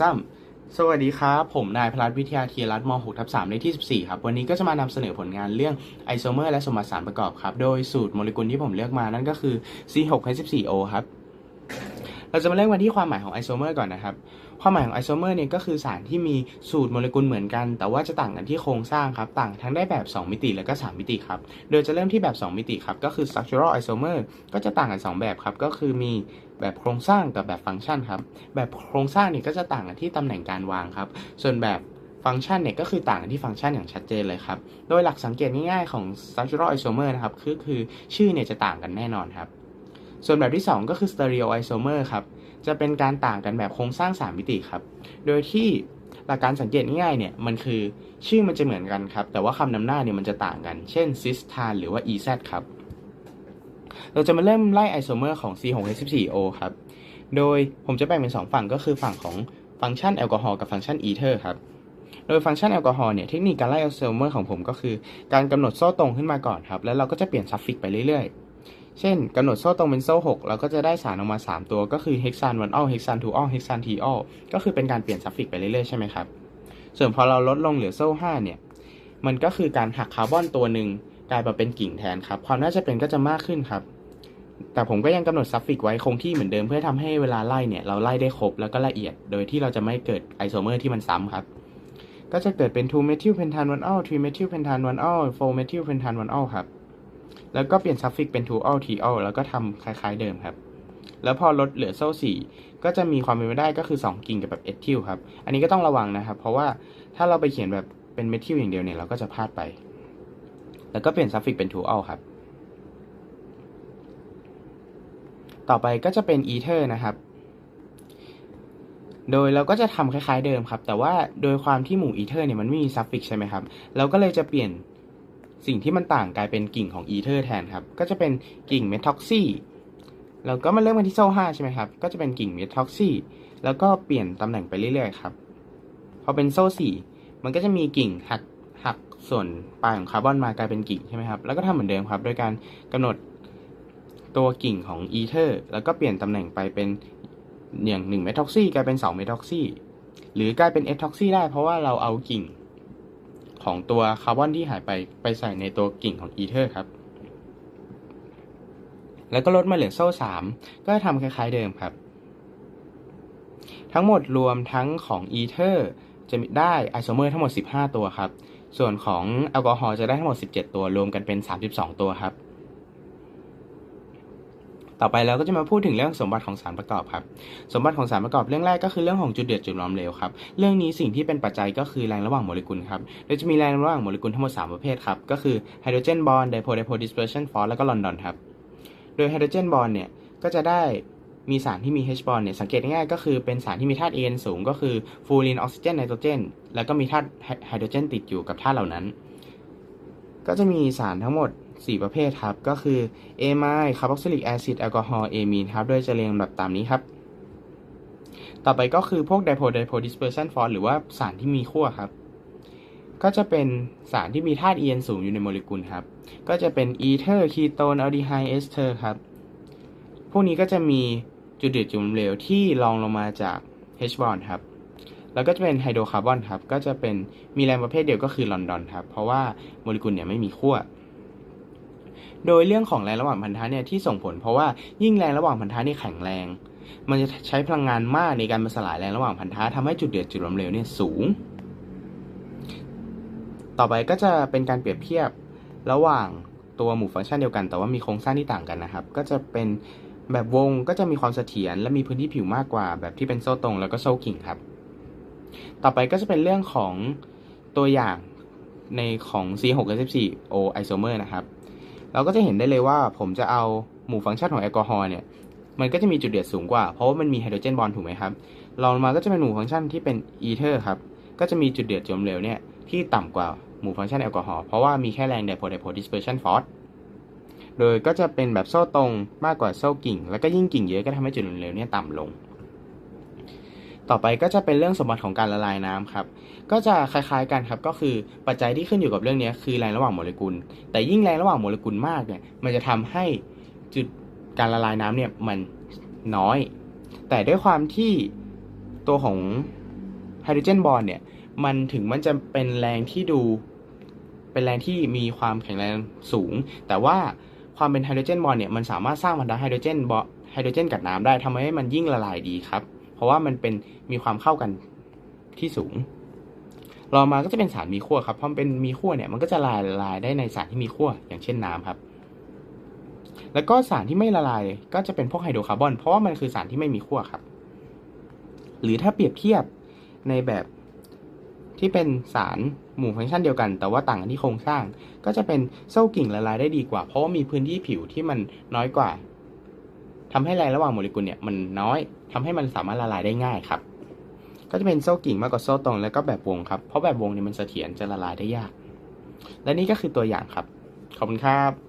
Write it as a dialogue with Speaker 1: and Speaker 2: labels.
Speaker 1: ซ้ำสวัสดีครับ ผมนายพลัดวิทยาเทียรัตน์ม .6 ทับ3เลขที่ 14 ครับ วันนี้ก็จะมานำเสนอผลงานเรื่องไอโซเมอร์และสมบัติสารประกอบครับ โดยสูตรโมเลกุลที่ผมเลือกมานั่นก็คือ C6H14O ครับ เราจะมาเริ่มกันที่ความหมายของไอโซเมอร์ก่อนนะครับ ความหมายของไอโซเมอร์เนี่ยก็คือสารที่มีสูตรโมเลกุลเหมือนกัน แต่ว่าจะต่างกันที่โครงสร้างครับต่างทั้งได้แบบ 2 มิติและก็ 3 มิติครับโดยจะเริ่มที่แบบ 2 มิติครับก็คือ structural isomer ก็จะต่างกัน 2 แบบครับก็คือมีแบบโครงสร้างกับแบบฟังก์ชันครับแบบโครงสร้างเนี่ยก็จะต่างกันที่ตำแหน่งการวางครับส่วนแบบฟังก์ชันเนี่ยก็คือต่างกันที่ฟังก์ชันอย่างชัดเจนเลยครับ โดยหลักสังเกตง่ายๆของ structural isomer นะครับคือคือชื่อเนี่ยจะต่างกันแน่นอนครับ ส่วนแบบที่ 2 ก็คือ stereo isomer ครับ จะเป็นการต่างกันแบบโครงสร้าง 3 มิติครับ โดยที่หลักการสังเกตง่ายๆเนี่ยมันคือชื่อมันจะเหมือนกันครับ แต่ว่าคำนำหน้าเนี่ยมันจะต่างกัน เช่น cis tan หรือว่า ez ครับ เราจะมาเริ่มไล่ไอโซเมอร์ของ C6H14O ครับ โดยผมจะแบ่งเป็น 2 ฝั่งก็คือฝั่งของฟังก์ชันแอลกอฮอล์กับฟังก์ชันอีเทอร์ครับโดยฟังก์ชันแอลกอฮอล์เนี่ยเทคนิคการไล่ไอโซเมอร์ของผมก็คือ การกำหนดโซ่ตรงขึ้นมาก่อนครับ แล้วเราก็จะเปลี่ยนซัฟฟิกไปเรื่อยๆ เช่นกำหนดโซ่ตรงเป็นโซ่ 6 เราก็จะได้สารออกมา 3 ตัวก็คือเฮกซานวันออลเฮกซานทูออลเฮกซานทีออลก็คือเป็นการเปลี่ยนซัฟฟิกไปเรื่อยๆ ใช่ไหมครับ ส่วนพอเราลดลงเหลือโซ่ 5 เนี่ย มันก็คือการหักคาร์บอนตัวหนึ่งกลายมาเป็นกิ่งแทนครับ ความน่าจะเป็นก็จะมากขึ้นครับ แต่ผมก็ยังกำหนดซัฟฟิกไว้คงที่เหมือนเดิมเพื่อทำให้เวลาไล่เนี่ยเราไล่ได้ครบแล้วก็ละเอียด โดยที่เราจะไม่เกิดไอโซเมอร์ที่มันซ้ำครับ ก็จะเกิดเป็น2 methyl pentan 1 al 3 methyl pentan 1 al 4 methyl pentan 1 al ครับ แล้วก็เปลี่ยนซัฟฟิกเป็น2 al 3 al แล้วก็ทำคล้ายๆเดิมครับ แล้วพอลดเหลือโซ่4ก็จะมีความเป็นไปได้ก็คือ 2 กิ่งกับแบบเอทิลครับ อันนี้ก็ต้องระวังนะครับ เพราะว่าถ้าเราไปเขียนแบบเป็นเมทิลอย่างเดียวเนี่ยเราก็จะพลาดไป แล้วก็เปลี่ยนซัฟฟิกเป็น2 al ครับ ต่อไปก็จะเป็นอีเทอร์นะครับโดยเราก็จะทำคล้ายๆเดิมครับ แต่ว่าโดยความที่หมู่อีเทอร์เนี่ยมันไม่มีซัฟฟิกใช่ไหมครับ เราก็เลยจะเปลี่ยน สิ่งที่มันต่างกลายเป็นกิ่งของอีเทอร์แทนครับ ก็จะเป็นกิ่งเมท็อกซี่แล้วก็มาเริ่มกันที่โซ่5ใช่ไหมครับ ก็จะเป็นกิ่งเมท็อกซี่แล้วก็เปลี่ยนตำแหน่งไปเรื่อยๆครับ พอเป็นโซ่4มันก็จะมีกิ่งหักหักส่วนปลายของคาร์บอนมากลายเป็นกิ่งใช่ไหมครับ แล้วก็ทำเหมือนเดิมครับ โดยการกำหนดตัวกิ่งของอีเทอร์แล้วก็เปลี่ยนตำแหน่งไปเป็นอย่าง1เมท็อกซี่กลายเป็น2เมท็อกซี่หรือกลายเป็นเอท็อกซี่ได้เพราะว่าเราเอากิ่ง ของตัวคาร์บอนที่หายไปไปใส่ในตัวกิ่งของอีเทอร์ครับ แล้วก็ลดมาเหลือโซ่ 3 ก็ทำคล้ายๆเดิมครับ ทั้งหมดรวมทั้งของอีเทอร์จะได้ไอโซเมอร์ทั้งหมด 15 ตัวครับ ส่วนของแอลกอฮอล์จะได้ทั้งหมด 17 ตัวรวมกันเป็น 32 ตัวครับ ต่อไปเราก็จะมาพูดถึงเรื่องสมบัติของสารประกอบครับ สมบัติของสารประกอบเรื่องแรกก็คือเรื่องของจุดเดือดจุดร้อนเหลวครับ เรื่องนี้สิ่งที่เป็นปัจจัยก็คือแรงระหว่างโมเลกุลครับ โดยจะมีแรงระหว่างโมเลกุลทั้งหมด 3 ประเภทครับ ก็คือไฮโดรเจนบอนด์ไดโพไดโพดิสเพร์ชันฟอสแล้วก็ลอนดอนครับ โดยไฮโดรเจนบอนด์เนี่ยก็จะได้มีสารที่มี H บอนด์เนี่ยสังเกตง่ายก็คือเป็นสารที่มีธาตุ An สูงก็คือฟูรินออกซิเจนไนโตรเจนแล้วก็มีธาตุไฮโดรเจนติดอยู่กับธาตุเหล่านั้น ก็จะมีสารทั้งหมด 4 ประเภทครับ ก็คือเอไมล์คาร์บอกซิลิกแอซิดแอลกอฮอล์เอมีนครับ โดยจะเรียงลำดับตามนี้ครับ ต่อไปก็คือพวกไดโพไดโพดิสเพอร์ชันฟอสหรือว่าสารที่มีขั้วครับ ก็จะเป็นสารที่มีธาตุ En สูงอยู่ในโมเลกุลครับ ก็จะเป็นอีเทอร์คีโตนอัลดีไฮเอสเทอร์ครับ พวกนี้ก็จะมีจุดเดือดจุดเหลวที่รองลงมาจาก H บอนครับแล้วก็จะเป็นไฮโดรคาร์บอนครับ ก็จะเป็นมีแรงประเภทเดียวก็คือลอนดอนครับ เพราะว่าโมเลกุลเนี่ยไม่มีขั้ว โดยเรื่องของแรงระหว่างพันธะเนี่ยที่ส่งผล เพราะว่ายิ่งแรงระหว่างพันธะนี่แข็งแรง มันจะใช้พลังงานมากในการมาสลายแรงระหว่างพันธะทำให้จุดเดือดจุดล้มเหลวเนี่ยสูง ต่อไปก็จะเป็นการเปรียบเทียบระหว่างตัวหมู่ฟังก์ชันเดียวกัน แต่ว่ามีโครงสร้างที่ต่างกันนะครับ ก็จะเป็นแบบวงก็จะมีความเสถียรและมีพื้นที่ผิวมากกว่า แบบที่เป็นโซ่ตรงแล้วก็โซ่กิ่งครับ ต่อไปก็จะเป็นเรื่องของตัวอย่างในของ C6H14O isomer นะครับ เราก็จะเห็นได้เลยว่าผมจะเอาหมู่ฟังก์ชันของแอลกอฮอล์เนี่ยมันก็จะมีจุดเดือดสูงกว่า เพราะว่ามันมีไฮโดรเจนบอนด์ถูกไหมครับลองมาก็จะเป็นหมู่ฟังก์ชันที่เป็นอีเทอร์ครับก็จะมีจุดเดือดจมเหลวเนี่ยที่ต่ำกว่าหมู่ฟังก์ชันแอลกอฮอล์เพราะว่ามีแค่แรงไดโพไดโพดิสเพอร์ชันฟอร์สโดยก็จะเป็นแบบโซ่ตรงมากกว่าโซ่กิ่ง แล้วก็ยิ่งกิ่งเยอะก็ทำให้จุดเหลวเนี่ยต่ำลง ต่อไปก็จะเป็นเรื่องสมบัติของการละลายน้ำครับ ก็จะคล้ายๆกันครับก็คือปัจจัยที่ขึ้นอยู่กับเรื่องนี้คือแรงระหว่างโมเลกุล แต่ยิ่งแรงระหว่างโมเลกุลมากเนี่ยมันจะทำให้จุดการละลายน้ำเนี่ยมันน้อย แต่ด้วยความที่ตัวของไฮโดรเจนบอลเนี่ยมันถึงมันจะเป็นแรงที่ดูเป็นแรงที่มีความแข็งแรงสูง แต่ว่าความเป็นไฮโดรเจนบอลเนี่ยมันสามารถสร้างพันธะไฮโดรเจนบอไฮโดรเจนกับน้ำได้ทำให้มันยิ่งละลายดีครับ เพราะว่ามันเป็นมีความเข้ากันที่สูงรองมาก็จะเป็นสารมีขั้วครับพอมเป็นมีขั้วเนี่ยมันก็จะละลายได้ในสารที่มีขั้วอย่างเช่นน้ำครับ แล้วก็สารที่ไม่ละลายก็จะเป็นพวกไฮโดรคาร์บอน เพราะว่ามันคือสารที่ไม่มีขั้วครับ หรือถ้าเปรียบเทียบในแบบที่เป็นสารหมู่ฟังก์ชันเดียวกัน แต่ว่าต่างกันที่โครงสร้าง ก็จะเป็นโซ่กิ่งละลายได้ดีกว่า เพราะว่ามีพื้นที่ผิวที่มันน้อยกว่าทำให้แรงระหว่างโมเลกุลเนี่ยมันน้อย ทำให้มันสามารถละลายได้ง่ายครับ ก็จะเป็นโซ่กิ่งมากกว่าโซ่ตรงแล้วก็แบบวงครับ เพราะแบบวงเนี่ยมันเสถียรจะละลายได้ยาก และนี่ก็คือตัวอย่างครับ ขอบคุณครับ